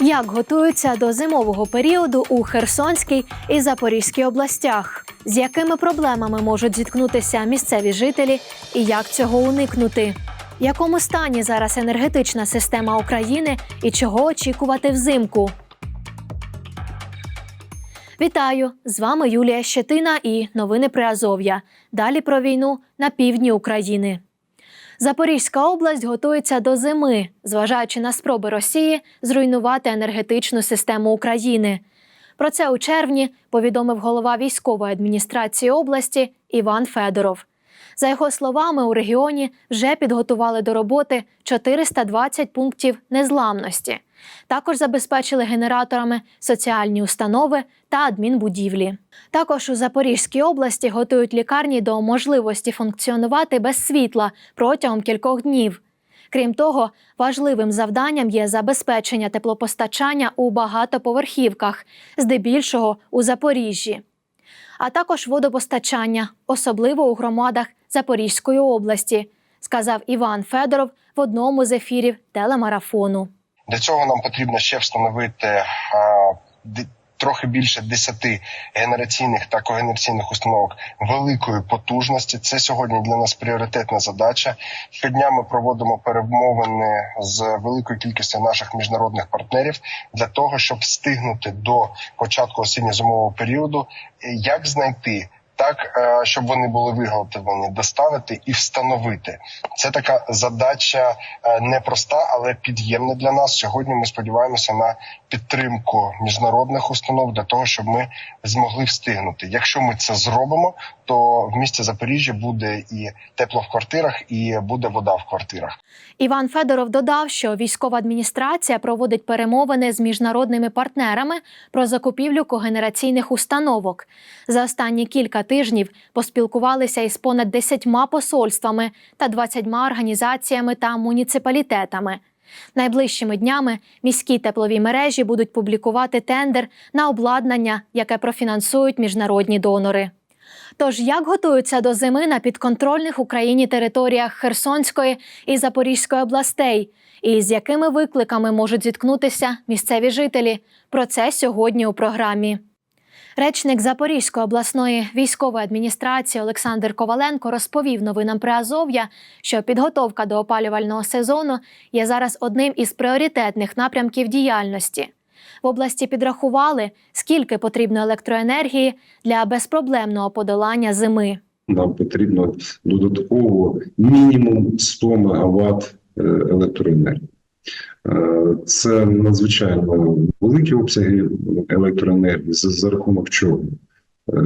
Як готуються до зимового періоду у Херсонській і Запорізькій областях? З якими проблемами можуть зіткнутися місцеві жителі і як цього уникнути? В якому стані зараз енергетична система України і чого очікувати взимку? Вітаю! З вами Юлія Щетина і новини Приазов'я. Далі про війну на півдні України. Запорізька область готується до зими, зважаючи на спроби Росії зруйнувати енергетичну систему України. Про це у червні повідомив голова військової адміністрації області Іван Федоров. За його словами, у регіоні вже підготували до роботи 420 пунктів незламності. Також забезпечили генераторами соціальні установи та адмінбудівлі. Також у Запорізькій області готують лікарні до можливості функціонувати без світла протягом кількох днів. Крім того, важливим завданням є забезпечення теплопостачання у багатоповерхівках, здебільшого у Запоріжжі, а також водопостачання, особливо у громадах Запорізької області, сказав Іван Федоров в одному з ефірів телемарафону. Для цього нам потрібно ще встановити а, трохи більше 10 генераційних та когенераційних установок великої потужності. Це сьогодні для нас пріоритетна задача. Щодня ми проводимо перемовини з великою кількістю наших міжнародних партнерів для того, щоб встигнути до початку осінньо-зимового періоду, е, як знайти. Так, е, щоб вони були виготовлені, доставити і встановити. Це така задача е, непроста, але під'ємна для нас. Сьогодні ми сподіваємося на підтримку міжнародних установ для того, щоб ми змогли встигнути. Якщо ми це зробимо, то в місті Запоріжжя буде і тепло в квартирах, і буде вода в квартирах. Іван Федоров додав, що військова адміністрація проводить перемовини з міжнародними партнерами про закупівлю когенераційних установок. За останні кілька тижнів поспілкувалися із понад 10 посольствами та 20 організаціями та муніципалітетами. Найближчими днями міські теплові мережі будуть публікувати тендер на обладнання, яке профінансують міжнародні донори. Тож як готуються до зими на підконтрольних Україні територіях Херсонської і Запорізької областей, і з якими викликами можуть зіткнутися місцеві жителі? Про це сьогодні у програмі. Речник Запорізької обласної військової адміністрації Олександр Коваленко розповів новинам Приазов'я, що підготовка до опалювального сезону є зараз одним із пріоритетних напрямків діяльності. В області підрахували, скільки потрібно електроенергії для безпроблемного подолання зими. Нам потрібно додатково мінімум 100 МВт електроенергії. Е, Це надзвичайно великі обсяги електроенергії, за, за рахунок чого е,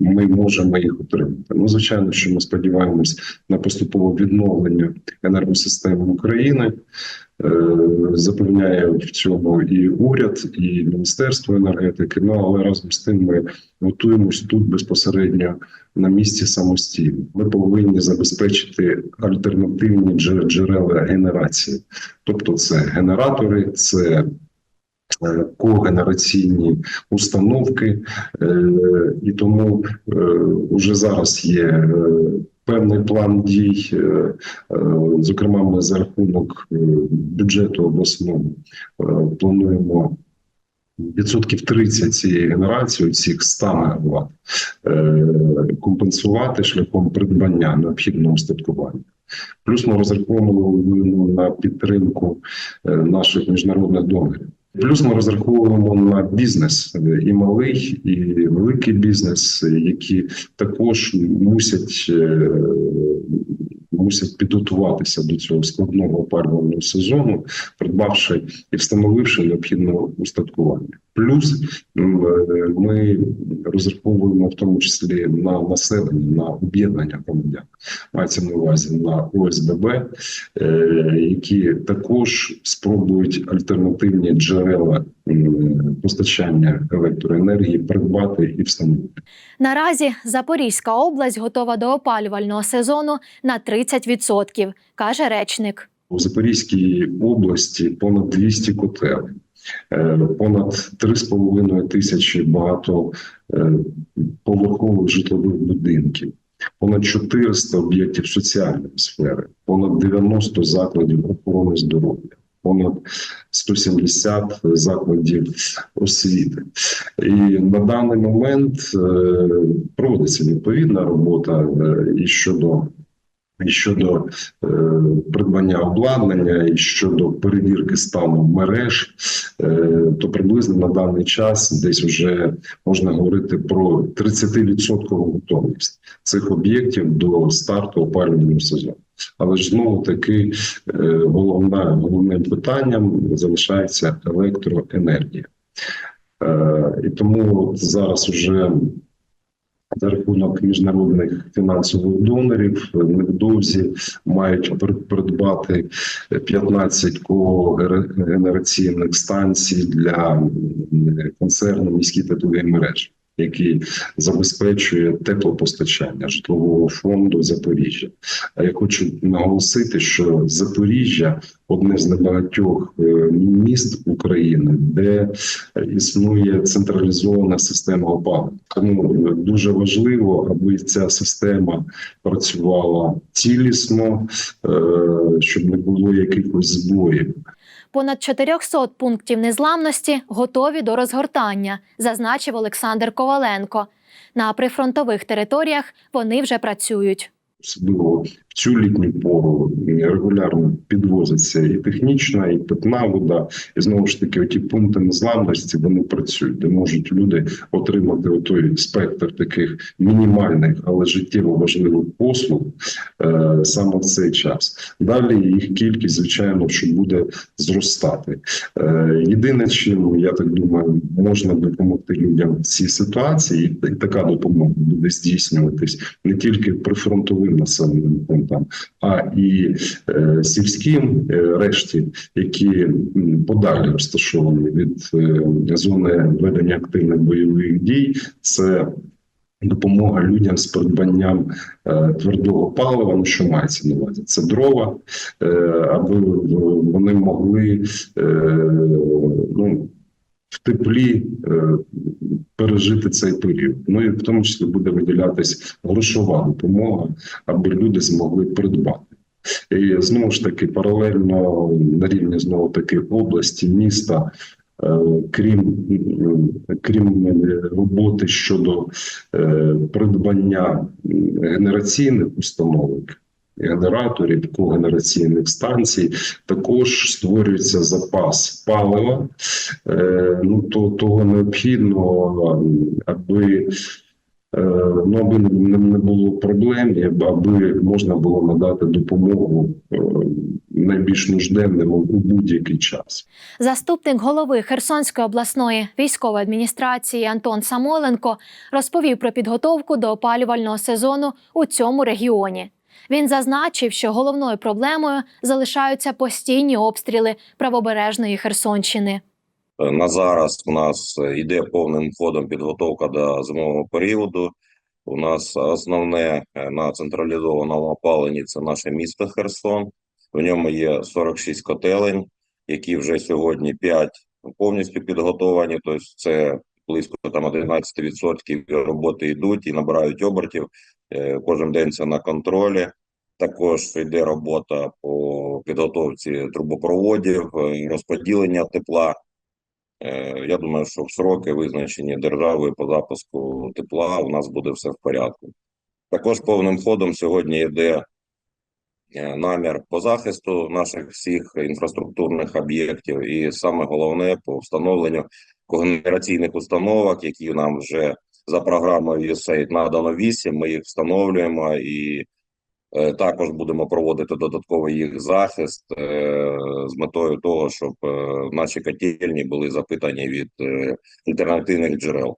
ми можемо їх отримати. Ну, звичайно, що ми сподіваємось на поступове відновлення енергосистеми України. Е, Запевняє в цьому і уряд, і Міністерство енергетики. Ну але разом з тим ми готуємось тут безпосередньо на місці самостійно. Ми повинні забезпечити альтернативні джерела генерації, тобто це генератори, це когенераційні установки, Е, і тому е, вже зараз є е, певний план дій. е, е, Зокрема, ми за рахунок е, бюджету обласного е, плануємо. Відсотків 30 цієї генерації, цих 100 МВт, е, компенсувати шляхом придбання необхідного устаткування. Плюс ми розраховуємо на підтримку е, наших міжнародних донорів. Плюс ми розраховуємо на бізнес е, і малий, і великий бізнес, е, які також мусять, е, мусять підготуватися до цього складного опалювального сезону, придбавши і встановивши необхідне устаткування. Плюс е, ми розраховуємо в тому числі на населення, на об'єднання громадян. Мається на увазі на ОСББ, е, які також спробують альтернативні джерела постачання електроенергії придбати і встановити. Наразі Запорізька область готова до опалювального сезону на 30%, каже речник. У Запорізькій області понад 200 котелень, е, понад 3,5 тисячі багатоповерхових житлових будинків, понад 400 об'єктів соціальної сфери, понад 90 закладів охорони здоров'я. понад 170 закладів освіти. І на даний момент е, проводиться відповідна робота е, і щодо. І щодо е, придбання обладнання, і щодо перевірки стану мереж, е, то приблизно на даний час десь вже можна говорити про 30% готовність цих об'єктів до старту опалювального сезону. Але ж знову таки е, головна, головним питанням залишається електроенергія. Е, І тому зараз уже за рахунок міжнародних фінансових донорів невдовзі мають пр- придбати 15 когенераційних станцій для концерну міські теплові мережі, який забезпечує теплопостачання житлового фонду Запоріжжя. А я хочу наголосити, що Запоріжжя одне з небагатьох е, міст України, де існує централізована система опалення. Тому е, дуже важливо, аби ця система працювала цілісно, е, щоб не було якихось збоїв. Понад 400 пунктів незламності готові до розгортання, зазначив Олександр Коваленко. На прифронтових територіях вони вже працюють. особливо в цю літню пору регулярно підвозиться і технічна, і питна вода. І знову ж таки, оті пункти незламності вони працюють, де можуть люди отримати отой спектр таких мінімальних, але життєво важливих послуг е, саме в цей час. Далі їх кількість, звичайно, що буде зростати. Е, єдине, чим я так думаю, можна допомогти людям в цій ситуації, і така допомога буде здійснюватись не тільки прифронтовим населеним пунктам, а і е, сільським е, решті, які подалі розташовані від е, зони ведення активних бойових дій. Це Допомога людям з придбанням е, твердого палива, ну що мається на увазі? Це дрова, е, аби вони могли е, ну, в теплі е, пережити цей період. Ну і в тому числі буде виділятись грошова допомога, аби люди змогли придбати. І знову ж таки, паралельно на рівні знову таки області, міста, е, крім, м, крім е, роботи щодо е, придбання генераційних установок. Генераторів когенераційних станцій також створюється запас палива. Е, ну то того необхідно, м, аби Е, ну, аби не було проблем, аби можна було надати допомогу е, найбільш нужденним у будь-який час. Заступник голови Херсонської обласної військової адміністрації Антон Самойленко розповів про підготовку до опалювального сезону у цьому регіоні. Він зазначив, що головною проблемою залишаються постійні обстріли правобережної Херсонщини. Е, На зараз у нас йде повним ходом підготовка до зимового періоду. У нас основне е, на централізованому опаленні це наше місто Херсон. В ньому є 46 котелень, які вже сьогодні 5 повністю підготовані. Тобто це близько там 11% роботи йдуть і набирають обертів. Е, Кожен день це на контролі. Також йде робота по підготовці трубопроводів, е, розподілення тепла. Е, Я думаю, що в сроки, визначені державою по запуску тепла, у нас буде все в порядку. Також повним ходом сьогодні йде намір по захисту наших всіх інфраструктурних об'єктів, і саме головне по встановленню когенераційних установок, які нам вже за програмою USAID надано 8, Ми їх встановлюємо і Е, Також будемо проводити додатковий їх захист е, з метою того, щоб е, наші котельні були запитані від е, альтернативних джерел.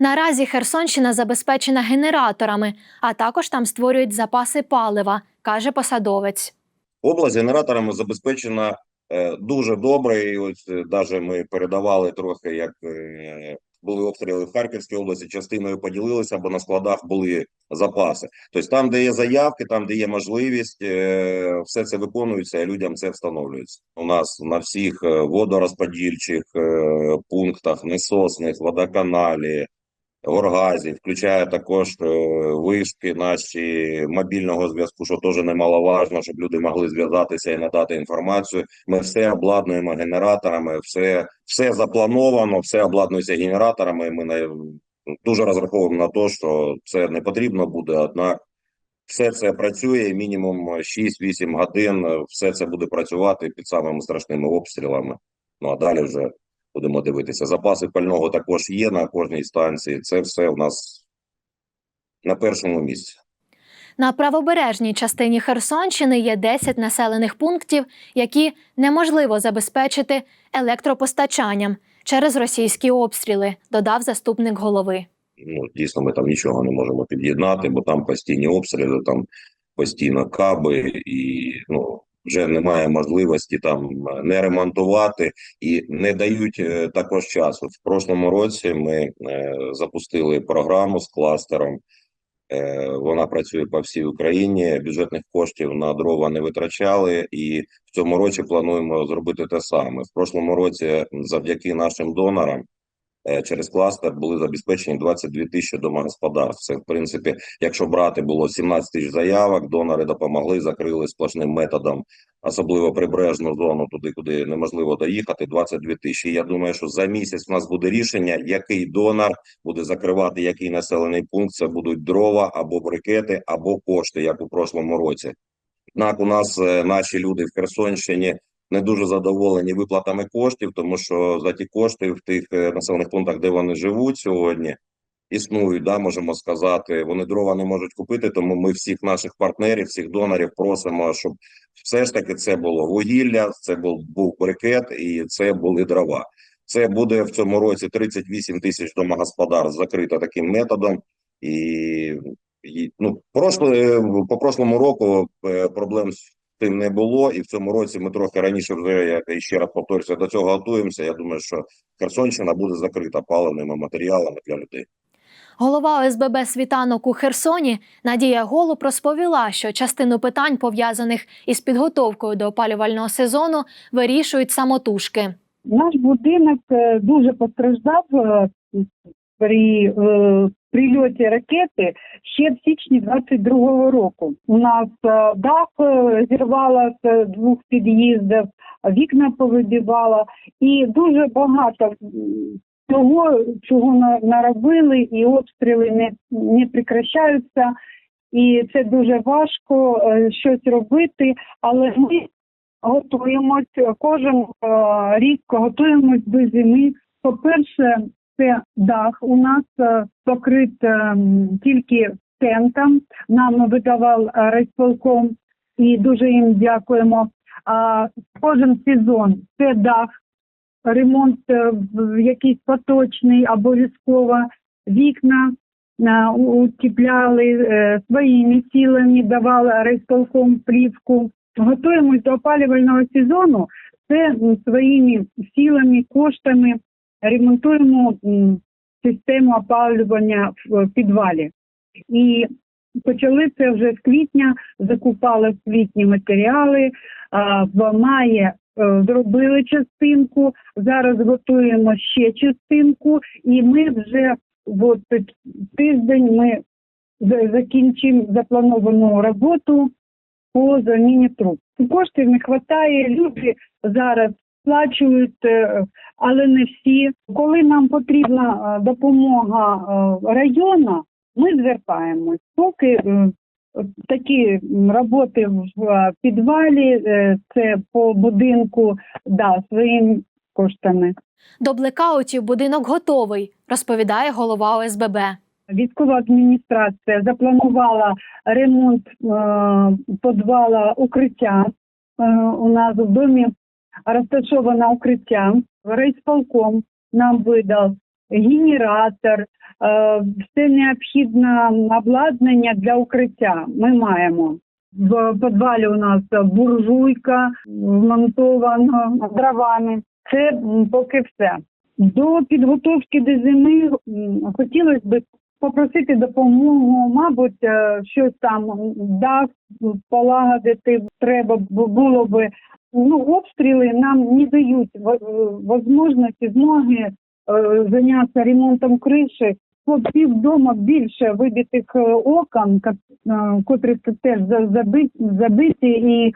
Наразі Херсонщина забезпечена генераторами, а також там створюють запаси палива, каже посадовець. Область генераторами забезпечена е, дуже добре. І ось навіть ми передавали трохи, як е, були обстріли в Харківській області, частиною поділилися, бо на складах були запаси. Тобто там, де є заявки, там, де є можливість, е, все це виконується, і людям це встановлюється. У нас на всіх е, водорозподільчих е, пунктах, несосних, водоканалі, горгазів, включає також е, вишки наші мобільного зв'язку, що теж немаловажно, щоб люди могли зв'язатися і надати інформацію. Ми все обладнуємо генераторами, все, все заплановано, все обладнується генераторами. Ми не, дуже розраховуємо на те, що це не потрібно буде, однак все це працює мінімум 6-8 годин. е, Все це буде працювати під самими страшними обстрілами. Ну а далі вже будемо дивитися. Запаси пального також є на кожній станції. Це все у нас на першому місці. На правобережній частині Херсонщини є 10 населених пунктів, які неможливо забезпечити електропостачанням через російські обстріли, додав заступник голови. Ну дійсно, ми там нічого не можемо під'єднати, бо там постійні обстріли, там постійно каби, і ну вже немає можливості там е, не ремонтувати і не дають е, також часу. В прошлому році ми е, запустили програму з кластером. Вона працює по всій Україні. Бюджетних коштів на дрова не витрачали, і в цьому році плануємо зробити те саме. В прошлому році, завдяки нашим донорам, через кластер були забезпечені 22 тисячі домогосподарств. Це в принципі, якщо брати було 17 тисяч заявок, донори допомогли, закрили сплошним методом, особливо прибережну зону, туди куди неможливо доїхати. 22 тисячі. Я думаю, що за місяць у нас буде рішення, який донор буде закривати який населений пункт. Це будуть дрова або брикети, або кошти, як у прошлому році. Однак у нас е, наші люди в Херсонщині не дуже задоволені виплатами коштів, тому що за ті кошти в тих е, населених пунктах, де вони живуть сьогодні, існують, да, можемо сказати, вони дрова не можуть купити. Тому ми всіх наших партнерів, всіх донорів просимо, щоб все ж таки це було вугілля, це був був брикет і це були дрова. Це буде в цьому році 38 тисяч домогосподарств закрито таким методом. І, і ну, прошле, по прошлому року е, проблем з тим не було, і в цьому році ми трохи раніше вже я ще раз повторюся, до цього готуємося. Я думаю, що Херсонщина буде закрита паливними матеріалами для людей. Голова ОСББ світанок у Херсоні Надія Голуб розповіла, що частину питань, пов'язаних із підготовкою до опалювального сезону, вирішують самотужки. Наш будинок е, дуже постраждав е, при е, прильоті ракети ще в січні 22-го року. У нас е, дах е, з двох під'їздів, вікна повибивало, і дуже багато того, чого на- наробили, і обстріли не, не прекращаються. І це дуже важко е, щось робити, але ми готуємось кожен е, рік готуємось до зими. По-перше, це дах у нас е, покрит е, тільки тентом. Нам видавав е, райсполком і дуже їм дякуємо. А кожен сезон це дах, ремонт якийсь поточний обов'язково, вікна утепляли е, своїми силами, давали райсполком плівку. Готуємось до опалювального сезону. Це своїми силами, коштами ремонтуємо систему опалювання в підвалі. І почали це вже з квітня, закупали в квітні матеріали, в маї е, зробили частинку, зараз готуємо ще частинку, і ми вже от тиждень ми закінчимо заплановану роботу по заміні труб. Коштів не вистачає, люди зараз сплачують, е, але не всі. Коли нам потрібна е, допомога е, району, ми звертаємось. Поки такі роботи в підвалі, це по будинку, да, своїми коштами. До блекаутів будинок готовий, розповідає голова ОСББ. Військова адміністрація запланувала ремонт е, подвала укриття. Е, у нас в домі розташоване укриття. Райсполком нам видав генератор, е, все необхідне обладнання для укриття. Ми маємо. В підвалі у нас буржуйка вмонтована дровами. Це поки все. До підготовки до зими хотілося б попросити допомогу, мабуть, е, щось там дах полагодити треба було би. Ну, обстріли нам не дають во- можливості, змоги е, зайнятися ремонтом криші. по півдома більше вибитих е, окон, котрі теж за- забиті, і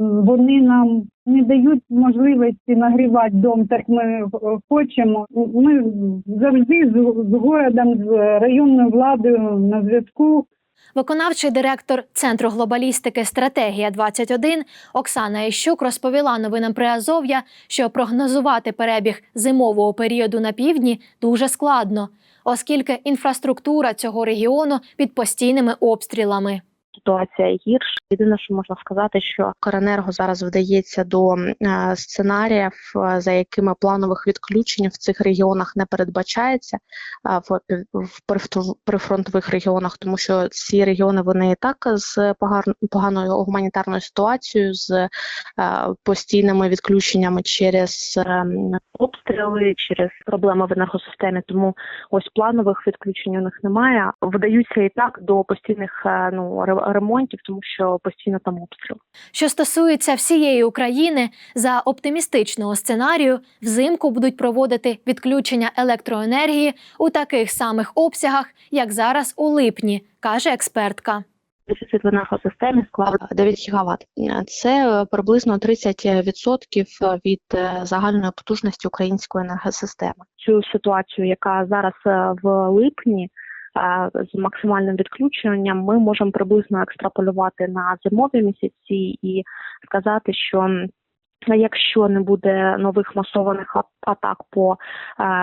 вони нам не дають можливості нагрівати дом, так ми е, хочемо. Ми завжди з, з городом, з районною владою на зв'язку. Виконавчий директор Центру глобалістики Стратегія 21 Оксана Іщук розповіла новинам Приазов'я, що прогнозувати перебіг зимового періоду на півдні дуже складно, оскільки інфраструктура цього регіону під постійними обстрілами. Ситуація гірша. Єдине, що можна сказати, що Коренерго зараз вдається до е, сценаріїв, е, за якими планових відключень в цих регіонах не передбачається е, в, пів- в прифронтових регіонах, тому що ці регіони вони і так з поганою гуманітарною ситуацією, з е, постійними відключеннями через е, обстріли, через проблеми в енергосистемі. Тому ось планових відключень у них немає. Вдаються і так до постійних е, ну ремонтів, тому що постійно там обстріл. Що стосується всієї України, за оптимістичного сценарію, взимку будуть проводити відключення електроенергії у таких самих обсягах, як зараз у липні, каже експертка. Дефіцит в енергосистемі склав 9 ГВт. Це е, приблизно 30% від е, загальної потужності української енергосистеми. Цю ситуацію, яка зараз е, в липні. Е, З максимальним відключенням ми можемо приблизно екстраполювати на зимові місяці і сказати, що якщо не буде нових масованих атак по е,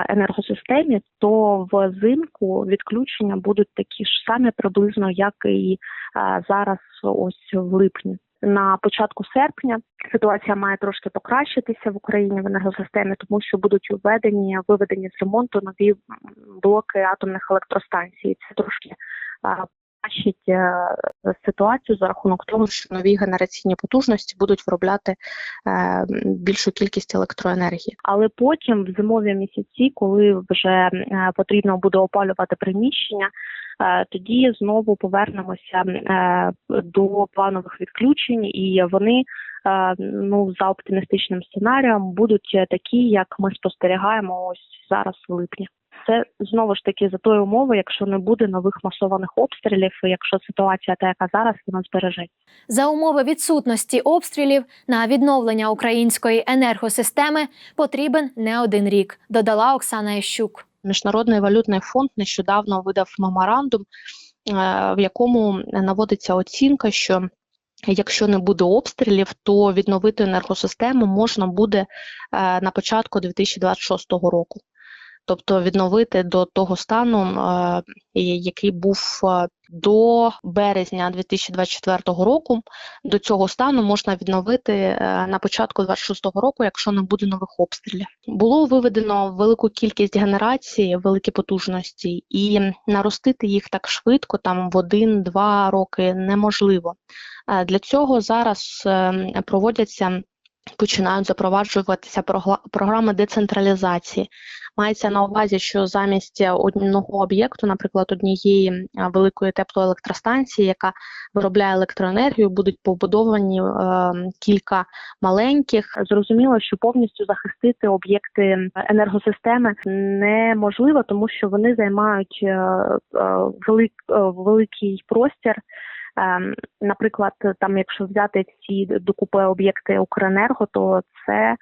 енергосистемі, то взимку відключення будуть такі ж самі приблизно, як і е, зараз, ось в липні. На початку серпня ситуація має трошки покращитися в Україні в енергосистемі, тому що будуть введені виведені з ремонту нові блоки атомних електростанцій. Це трошки е, покращить е, ситуацію за рахунок того, що нові генераційні потужності будуть виробляти е, більшу кількість електроенергії. Але потім, в зимові місяці, коли вже е, потрібно буде опалювати приміщення, е, тоді знову повернемося е, до планових відключень, і вони е, ну за оптимістичним сценарієм будуть е, такі, як ми спостерігаємо ось зараз в липні. Це знову ж таки за тою умови, якщо не буде нових масованих обстрілів, і якщо ситуація та яка зараз вона збережеться. За умови відсутності обстрілів на відновлення української енергосистеми потрібен не один рік, додала Оксана Ящук. Міжнародний валютний фонд нещодавно видав меморандум, е, в якому наводиться оцінка, що якщо не буде обстрілів, то відновити енергосистему можна буде е, на початку 2026 року. Тобто відновити до того стану, е, який був е, до березня 2024 року. До цього стану можна відновити е, на початку 2026 року, якщо не буде нових обстрілів. Було виведено велику кількість генерацій, великі потужності, і наростити їх так швидко, там в один-два роки неможливо. Для цього зараз е, проводяться. Починають запроваджуватися програми децентралізації. Мається на увазі, що замість одного об'єкту, наприклад, однієї великої теплоелектростанції, яка виробляє електроенергію, будуть побудовані е, кілька маленьких. Зрозуміло, що повністю захистити об'єкти енергосистеми неможливо, тому що вони займають е, е, велик, е, великий простір. Ем, Наприклад, там, якщо взяти ці докупи об'єкти Укренерго, то це е,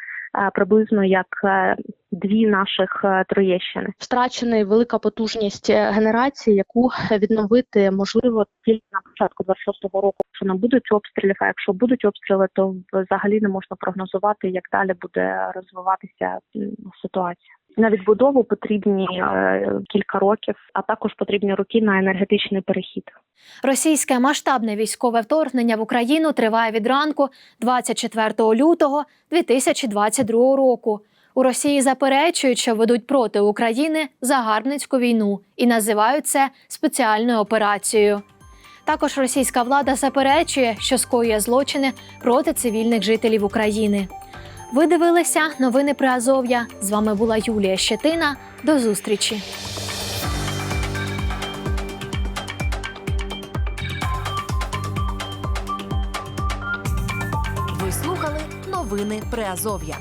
приблизно як е, дві наших е, Троєщини. Втрачена велика потужність генерації, яку відновити можливо тільки на початку 26-го року, якщо не будуть обстрілів. А якщо будуть обстріли, то взагалі не можна прогнозувати, як далі буде розвиватися ситуація. На відбудову потрібні е, кілька років, а також потрібні роки на енергетичний перехід. Російське масштабне військове вторгнення в Україну триває від ранку 24 лютого 2022 року. У Росії заперечують, що ведуть проти України загарбницьку війну і називають це спеціальною операцією. Також російська влада заперечує, що скоює злочини проти цивільних жителів України. Ви дивилися новини при Азов'я. З вами була Юлія Щетина. До зустрічі. Ви слухали новини Приазов'я.